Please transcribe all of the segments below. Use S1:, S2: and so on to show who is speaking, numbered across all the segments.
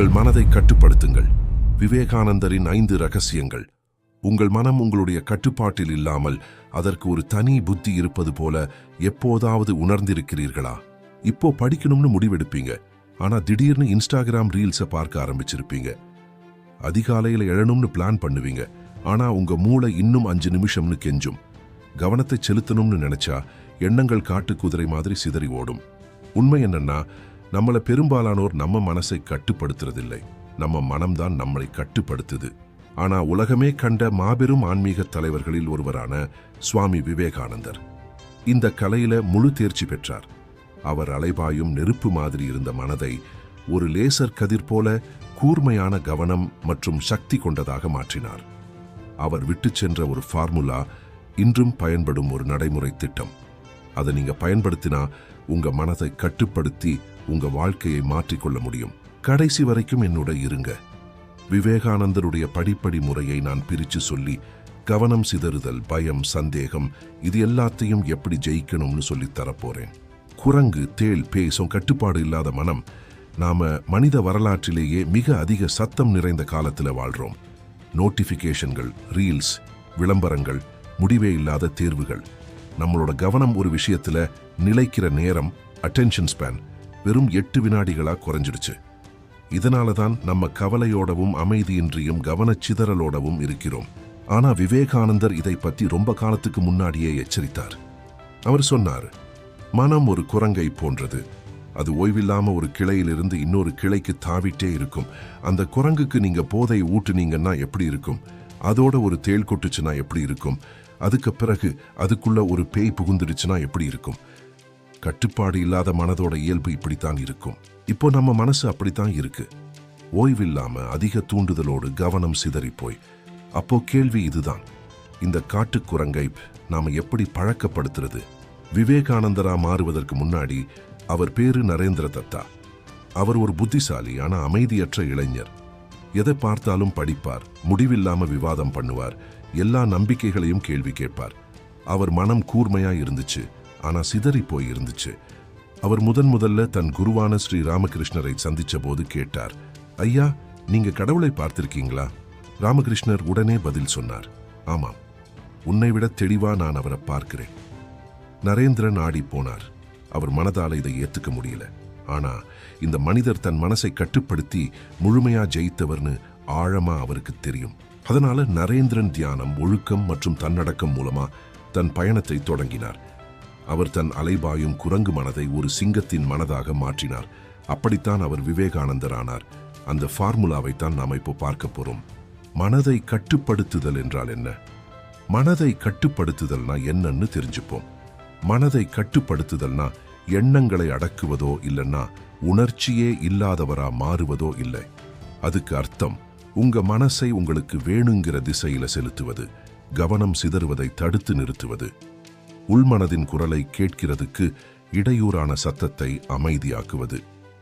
S1: உங்கள் மனதை கட்டுப்படுத்துங்கள். விவேகானந்தரின் ஐந்து ரகசியங்கள். உங்கள் மனம் உங்களுடைய கட்டுப்பாட்டில் இல்லாமல் அதற்கு ஒரு தனி புத்தி இருப்பது போல எப்போதாவது உணர்ந்திருக்கிறீர்களா? இப்போ படிக்கணும்னு முடிவெடுப்பீங்க. ஆனா திடீர்னு இன்ஸ்டாகிராம் ரீல்ஸை பார்க்க ஆரம்பிச்சிருப்பீங்க. அதிகாலையில எழணும்னு பிளான் பண்ணுவீங்க. ஆனா உங்க மூளை இன்னும் அஞ்சு நிமிஷம்னு கெஞ்சும். கவனத்தை செலுத்தணும்னு நினைச்சா எண்ணங்கள் காட்டு குதிரை மாதிரி சிதறி ஓடும். உண்மை என்னன்னா நம்மளை பெரும்பாலானோர் நம்ம மனசை கட்டுப்படுத்துறதில்லை. நம்ம மனம்தான் நம்மளை கட்டுப்படுத்துது. ஆனா உலகமே கண்ட மாபெரும் ஆன்மீக தலைவர்களில் ஒருவரான சுவாமி விவேகானந்தர். இந்த கலையில முழு தேர்ச்சி பெற்றார். அவர் அலைபாயும் நெருப்பு மாதிரி இருந்த மனதை ஒரு லேசர் கதிர் போல கூர்மையான கவனம் மற்றும் சக்தி கொண்டதாக மாற்றினார். அவர் விட்டு சென்ற ஒரு ஃபார்முலா இன்றும் பயன்படும் ஒரு நடைமுறை திட்டம். அதை நீங்க பயன்படுத்தினா உங்க மனதை கட்டுப்படுத்தி உங்க வாழ்க்கையை மாற்றிக்கொள்ள முடியும். கடைசி வரைக்கும் என்னோட இருங்க. விவேகானந்தருடைய படிப்படி முறையை நான் பிரிச்சு சொல்லி கவனம் சிதறுதல் பயம் சந்தேகம் இது எல்லாத்தையும் எப்படி ஜெயிக்கணும்னு சொல்லி தரப்போறேன். குரங்கு தேள் பேசும் கட்டுப்பாடு இல்லாத மனம். நாம மனித வரலாற்றிலேயே மிக அதிக சத்தம் நிறைந்த காலத்துல வாழ்றோம். நோட்டிஃபிகேஷன்கள் ரீல்ஸ் விளம்பரங்கள் முடிவே இல்லாத தேர்வுகள். நம்மளோட கவனம் ஒரு விஷயத்துல நிலைக்கிற நேரம் அட்டென்ஷன் ஸ்பேன் வெறும் எட்டு வினாடிகளா குறைஞ்சிடுச்சு. இதனால தான் நம்ம கவலையோடவும் அமைதியின்றியும் கவனச்சிதறலோடவும் இருக்கிறோம். ஆனா விவேகானந்தர் இதை பத்தி ரொம்ப காலத்துக்கு முன்னாடியே எச்சரித்தார். அவர் சொன்னார் மனம் ஒரு குரங்கை போன்றது. அது ஓய்வில்லாம ஒரு கிளையிலிருந்து இன்னொரு கிளைக்கு தாவிட்டே இருக்கும். அந்த குரங்குக்கு நீங்க போதை ஊட்டுனீங்கன்னா எப்படி இருக்கும்? அதோட ஒரு தேள் கொட்டுச்சுன்னா எப்படி இருக்கும்? அதுக்கு பிறகு அதுக்குள்ள ஒரு பேய் புகுந்துடுச்சுன்னா எப்படி இருக்கும்? கட்டுப்பாடு இல்லாத மனதோட இயல்பு இப்படித்தான் இருக்கும். இப்போ நம்ம மனசு அப்படித்தான் இருக்கு. ஓய்வில்லாம அதிக தூண்டுதலோடு கவனம் சிதறி போய். அப்போ கேள்வி இதுதான். இந்த காட்டு குரங்கை நாம எப்படி பழக்கப்படுத்துறது? விவேகானந்தரா மாறுவதற்கு முன்னாடி அவர் பேரு நரேந்திர தத்தா. அவர் ஒரு புத்திசாலி ஆனா அமைதியற்ற இளைஞர். எதை பார்த்தாலும் படிப்பார் முடிவில்லாம விவாதம் பண்ணுவார் எல்லா நம்பிக்கைகளையும் கேள்வி கேட்பார். அவர் மனம் கூர்மையா இருந்துச்சு. ஆனா சிதறி போயிருந்துச்சு அவர் முதன் முதல்ல தன் குருவான ஸ்ரீ ராமகிருஷ்ணரை சந்திச்ச போது கேட்டார் ஐயா நீங்க கடவுளை பார்த்திருக்கீங்களா? ராமகிருஷ்ணர் உடனே பதில் சொன்னார் ஆமாம். உன்னை விட தெளிவா நான் அவரை பார்க்கிறேன். நரேந்திரன் ஆடி போனார். அவர் மனதால இதை ஏத்துக்க முடியல. ஆனா இந்த மனிதர் தன் மனசை கட்டுப்படுத்தி முழுமையா ஜெயித்தவர்னு ஆழமா அவருக்கு தெரியும். அதனால நரேந்திரன் தியானம் ஒழுக்கம் மற்றும் தன்னடக்கம் மூலமா தன் பயணத்தை தொடங்கினார். அவர் தன் அலைபாயும் குரங்கு மனதை ஒரு சிங்கத்தின் மனதாக மாற்றினார். அப்படித்தான் அவர் விவேகானந்தர் ஆனார் அந்த ஃபார்முலாவை தான் நாம் இப்போ பார்க்க போறோம். மனதை கட்டுப்படுத்துதல் என்றால் என்ன? மனதை கட்டுப்படுத்துதல்னா என்னன்னு தெரிஞ்சுப்போம். மனதை கட்டுப்படுத்துதல்னா எண்ணங்களை அடக்குவதோ இல்லைன்னா உணர்ச்சியே இல்லாதவரா மாறுவதோ இல்லை. அதுக்கு அர்த்தம் உங்க மனசை உங்களுக்கு வேணுங்கிற திசையில செலுத்துவது கவனம் சிதறுவதை தடுத்து நிறுத்துவது உள்மனதின் குரலை கேட்கிறதுக்கு இடையூறான சத்தத்தை அமைதியாக்குவது.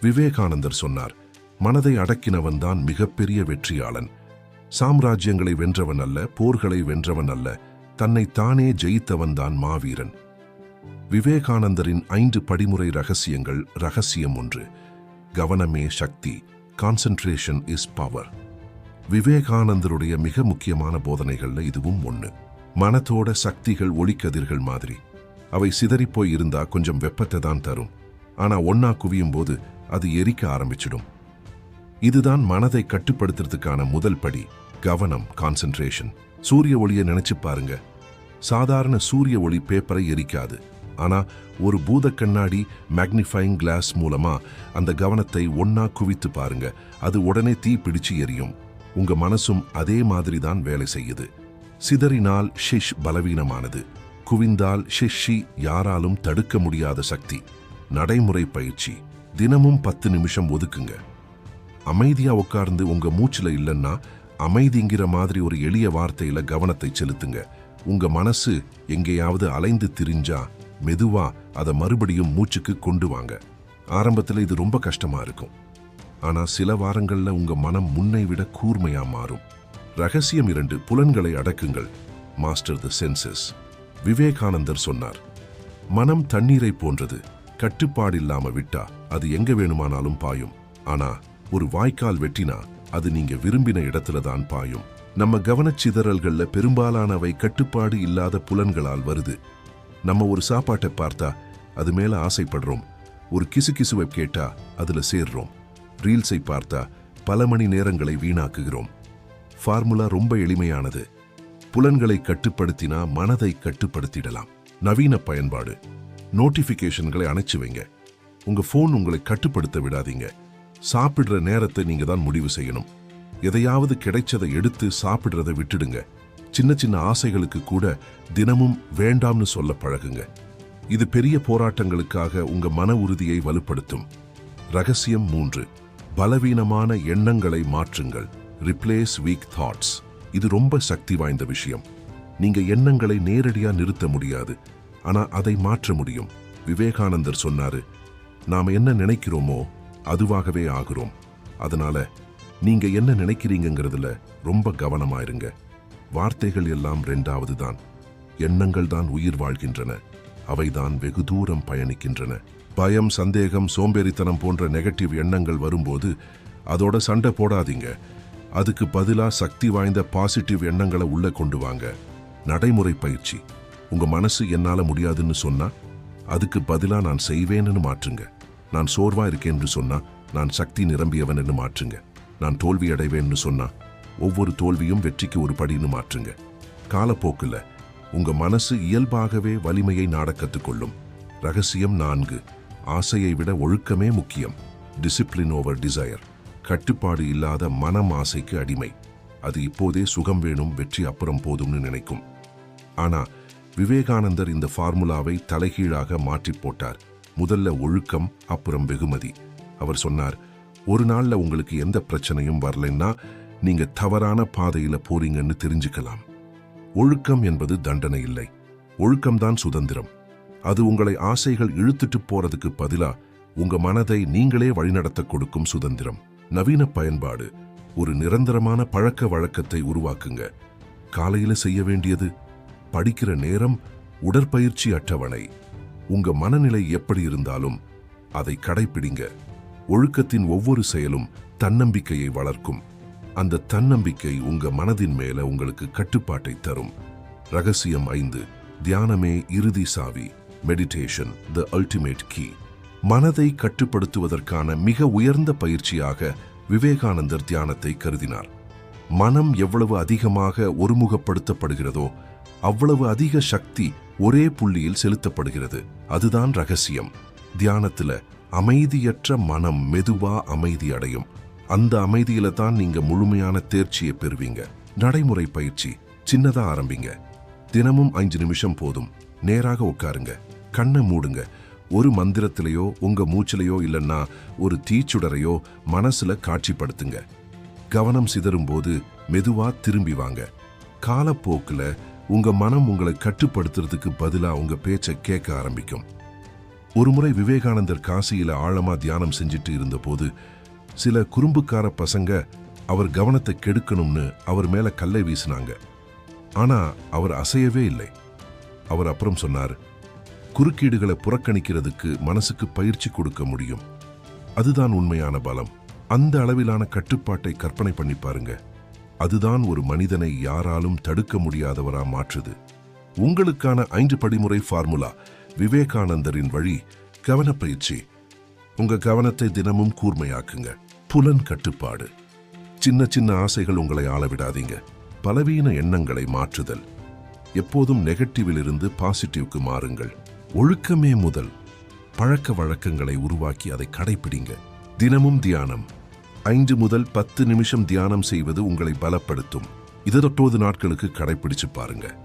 S1: விவேகானந்தர் சொன்னார் மனதை அடக்கினவன் தான் மிகப்பெரிய வெற்றியாளன். சாம்ராஜ்யங்களை வென்றவன் அல்ல போர்களை வென்றவன் அல்ல தன்னை தானே ஜெயித்தவன் தான் மாவீரன். விவேகானந்தரின் ஐந்து படிமுறை ரகசியங்கள் ரகசியம் ஒன்று. கவனமே சக்தி கான்சென்ட்ரேஷன் இஸ் பவர் விவேகானந்தருடைய மிக முக்கியமான போதனைகள்ல இதுவும் ஒன்று மனத்தோட சக்திகள் ஒளிக்கதிர்கள் மாதிரி. அவை சிதறிப்போய் இருந்தா கொஞ்சம் வெப்பத்தை தான் தரும். ஆனா ஒன்னா குவியும் போது அது எரிக்க ஆரம்பிச்சிடும். இதுதான் மனதை கட்டுப்படுத்துறதுக்கான முதல் படி கவனம் கான்சென்ட்ரேஷன் சூரிய ஒளியை நினைச்சு பாருங்க. சாதாரண சூரிய ஒளி பேப்பரை எரிக்காது. ஆனா ஒரு பூத கண்ணாடி மேக்னிஃபைங் கிளாஸ் மூலமா அந்த கவனத்தை ஒன்னா குவித்து பாருங்க. அது உடனே தீ பிடிச்சு எரியும். உங்க மனசும் அதே மாதிரி தான் வேலை செய்யுது. சிதறினால் ஷிஷ் பலவீனமானது. குவிந்தால் ஷிஷி யாராலும் தடுக்க முடியாத சக்தி. நடைமுறை பயிற்சி. தினமும் பத்து நிமிஷம் ஒதுக்குங்க. அமைதியா உட்கார்ந்து உங்க மூச்சுல இல்லைன்னா அமைதிங்கிற மாதிரி ஒரு எளிய வார்த்தையில கவனத்தை செலுத்துங்க. உங்க மனசு எங்கேயாவது அலைந்து திரிஞ்சா மெதுவா அதை மறுபடியும் மூச்சுக்கு கொண்டு வாங்க. ஆரம்பத்துல இது ரொம்ப கஷ்டமா இருக்கும். ஆனா சில வாரங்கள்ல உங்க மனம் முன்னை விட கூர்மையா மாறும். ரகசியம் இரண்டு புலன்களை அடக்குங்கள் மாஸ்டர் த சென்சஸ். விவேகானந்தர் சொன்னார் மனம் தண்ணீரை போன்றது கட்டுப்பாடு இல்லாம விட்டா அது எங்க வேணுமானாலும் பாயும். ஆனா ஒரு வாய்க்கால் வெட்டினா அது நீங்க விரும்பின இடத்துல தான் பாயும். நம்ம கவனச்சிதறல்கள்ல பெரும்பாலானவை கட்டுப்பாடு இல்லாத புலன்களால் வருது. நம்ம ஒரு சாப்பாட்டை பார்த்தா அது மேல ஆசைப்படுறோம். ஒரு கிசுகிசுவை கேட்டா அதுல சேர்றோம். ரீல்ஸை பார்த்தா பல மணி நேரங்களை வீணாக்குகிறோம். ஃபார்முலா ரொம்ப எளிமையானது. புலன்களை கட்டுப்படுத்தினா மனதை கட்டுப்படுத்திடலாம். நவீன பயன்பாடு. நோட்டிஃபிகேஷன்களை அணைச்சு வைங்க. உங்க ஃபோன் உங்களை கட்டுப்படுத்த விடாதீங்க. சாப்பிடுற நேரத்தை நீங்க தான் முடிவு செய்யணும். எதையாவது கிடைச்சதை எடுத்து சாப்பிடுறதை விட்டுடுங்க. சின்ன சின்ன ஆசைகளுக்கு கூட தினமும் வேண்டாம்னு சொல்ல பழகுங்க. இது பெரிய போராட்டங்களுக்காக உங்க மன உறுதியை வலுப்படுத்தும். ரகசியம் மூன்று. பலவீனமான எண்ணங்களை மாற்றுங்கள். ரிப்ளேஸ் வீக் தாட்ஸ் இது ரொம்ப சக்தி வாய்ந்த விஷயம். நீங்க எண்ணங்களை நேரடியா நிறுத்த முடியாது. ஆனா அதை மாற்ற முடியும். விவேகானந்தர் சொன்னாரு நாம என்ன நினைக்கிறோமோ அதுவாகவே ஆகிறோம். அதனால நீங்க என்ன நினைக்கிறீங்கங்கிறதுல ரொம்ப கவனமாயிருங்க வார்த்தைகள் எல்லாம் ரெண்டாவது தான். எண்ணங்கள் தான் உயிர் வாழ்கின்றன. அவைதான் வெகு தூரம் பயணிக்கின்றன. பயம் சந்தேகம் சோம்பேறித்தனம் போன்ற நெகட்டிவ் எண்ணங்கள் வரும்போது அதோட சண்டை போடாதீங்க. அதுக்கு பதிலா சக்தி வாய்ந்த பாசிட்டிவ் எண்ணங்களை உள்ளே கொண்டு வாங்க. நடைமுறை பயிற்சி. உங்க மனசு என்னால் முடியாதுன்னு சொன்னா அதுக்கு பதிலா நான் செய்வேன்னு மாற்றுங்க. நான் சோர்வா இருக்கேன்னு சொன்னா நான் சக்தி நிரம்பியவன்னு மாற்றுங்க. நான் தோல்வி அடைவேன்னு சொன்னா ஒவ்வொரு தோல்வியும் வெற்றிக்கு ஒரு படின்னு மாற்றுங்க. காலப்போக்கில் உங்க மனசு இயல்பாகவே வலிமையை நாட கற்றுக்கொள்ளும் ரகசியம் நான்கு. ஆசையை விட ஒழுக்கமே முக்கியம். டிசிப்ளின் ஓவர் டிசையர் கட்டுப்பாடு இல்லாத மனம் ஆசைக்கு அடிமை. அது இப்போதே சுகம் வேணும் வெற்றி அப்புறம் போதும்னு நினைக்கும். ஆனா விவேகானந்தர் இந்த ஃபார்முலாவை தலைகீழாக மாற்றி போட்டார். முதல்ல ஒழுக்கம் அப்புறம் வெகுமதி. அவர் சொன்னார் ஒரு நாள்ல உங்களுக்கு எந்த பிரச்சனையும் வரலைன்னா நீங்க தவறான பாதையில போறீங்கன்னு தெரிஞ்சுக்கலாம். ஒழுக்கம் என்பது தண்டனை இல்லை. ஒழுக்கம்தான் சுதந்திரம். அது உங்களை ஆசைகள் இழுத்துட்டு போறதுக்கு பதிலா உங்க மனதை நீங்களே வழிநடத்த கொடுக்கும் சுதந்திரம். நவீன பயன்பாடு ஒரு நிரந்தரமான பழக்க வழக்கத்தை உருவாக்குங்க. காலையில செய்ய வேண்டியது படிக்கிற நேரம் உடற்பயிற்சி அட்டவணை. உங்க மனநிலை எப்படி இருந்தாலும் அதை கடைப்பிடிங்க. ஒழுக்கத்தின் ஒவ்வொரு செயலும் தன்னம்பிக்கையை வளர்க்கும். அந்த தன்னம்பிக்கை உங்க மனதின் மேல உங்களுக்கு கட்டுப்பாட்டை தரும். ரகசியம் ஐந்து தியானமே இறுதி சாவி மெடிடேஷன் த அல்டிமேட் கீ மனதை கட்டுப்படுத்துவதற்கான மிக உயர்ந்த பயிற்சியாக விவேகானந்தர் தியானத்தை கருதினார். மனம் எவ்வளவு அதிகமாக ஒருமுகப்படுத்தப்படுகிறதோ அவ்வளவு அதிக சக்தி ஒரே புள்ளியில் செலுத்தப்படுகிறது. அதுதான் ரகசியம். தியானத்துல அமைதியற்ற மனம் மெதுவா அமைதி அடையும். அந்த அமைதியில தான் நீங்க முழுமையான தேர்ச்சியை பெறுவீங்க. நடைமுறை பயிற்சி சின்னதா ஆரம்பிங்க. தினமும் அஞ்சு நிமிஷம் போதும். நேராக உட்காருங்க. கண்ணை மூடுங்க. ஒரு மந்திரத்திலேயோ உங்க மூச்சிலையோ இல்லைன்னா ஒரு தீச்சுடரையோ மனசுல காட்சிப்படுத்துங்க. கவனம் சிதறும் போது மெதுவா திரும்பி வாங்க. காலப்போக்குல உங்க மனம் உங்களை கட்டுப்படுத்துறதுக்கு பதிலா உங்க பேச்சை கேட்க ஆரம்பிக்கும். ஒருமுறை விவேகானந்தர் காசியில ஆழமா தியானம் செஞ்சுட்டு இருந்தபோது சில குறும்புக்கார பசங்க அவர் கவனத்தை கெடுக்கணும்னு அவர் மேல கல்லை வீசினாங்க. ஆனா அவர் அசையவே இல்லை. அவர் அப்புறம் சொன்னார் குறுக்கீடுகளை புறக்கணிக்கிறதுக்கு மனசுக்கு பயிற்சி கொடுக்க முடியும். அதுதான் உண்மையான பலம். அந்த அளவிலான கட்டுப்பாட்டை கற்பனை பண்ணி பாருங்க. அதுதான் ஒரு மனிதனை யாராலும் தடுக்க முடியாதவரா மாற்றுது. உங்களுக்கான ஐந்து படிமுறை ஃபார்முலா விவேகானந்தரின் வழி கவனப்பயிற்சி. உங்க கவனத்தை தினமும் கூர்மையாக்குங்க. புலன் கட்டுப்பாடு. சின்ன சின்ன ஆசைகள் உங்களை ஆளவிடாதீங்க. பலவீன எண்ணங்களை மாற்றுதல். எப்போதும் நெகட்டிவிலிருந்து பாசிட்டிவ்க்கு மாறுங்கள். ஒழுக்கமே முதல். பழக்க வழக்கங்களை உருவாக்கி அதை கடைப்பிடிங்க. தினமும் தியானம். ஐந்து முதல் பத்து நிமிஷம் தியானம் செய்வது உங்களை பலப்படுத்தும். இதொட்டோது நாட்களுக்கு கடைபிடிச்சு பாருங்க.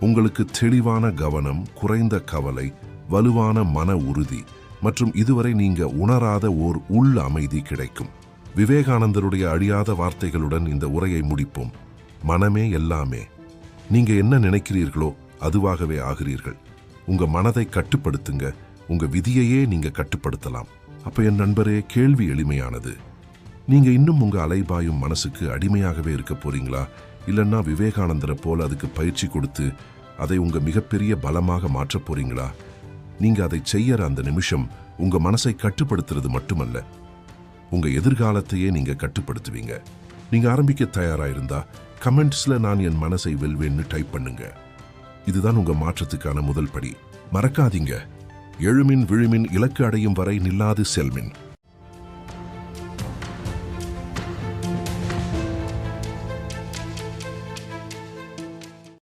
S1: உங்களுக்கு தெளிவான கவனம் குறைந்த கவலை வலுவான மன உறுதி மற்றும் இதுவரை நீங்க உணராத ஓர் உள் அமைதி கிடைக்கும். விவேகானந்தருடைய அழியாத வார்த்தைகளுடன் இந்த உரையை முடிப்போம். மனமே எல்லாமே. நீங்க என்ன நினைக்கிறீர்களோ அதுவாகவே ஆகிறீர்கள். உங்க மனதை கட்டுப்படுத்துங்க. உங்க விதியையே நீங்க கட்டுப்படுத்தலாம். அப்ப என் நண்பரே கேள்வி எளிமையானது. நீங்க இன்னும் உங்க அலைபாயும் மனசுக்கு அடிமையாகவே இருக்க போறீங்களா? இல்லைன்னா விவேகானந்தரை போல அதுக்கு பயிற்சி கொடுத்து அதை உங்க மிகப்பெரிய பலமாக மாற்றப் போறீங்களா? நீங்க அதை செய்யற அந்த நிமிஷம் உங்க மனசை கட்டுப்படுத்துறது மட்டுமல்ல. உங்க எதிர்காலத்தையே நீங்க கட்டுப்படுத்துவீங்க. நீங்க ஆரம்பிக்க தயாரா இருந்தா கமெண்ட்ஸ்ல நான் என் மனசை வெல்வேன்னு டைப் பண்ணுங்க. இதுதான் உங்க மாற்றத்துக்கான முதல் படி. மறக்காதீங்க. எழுமின் விழுமின் இலக்கு அடையும் வரை நில்லாது செல்மின்.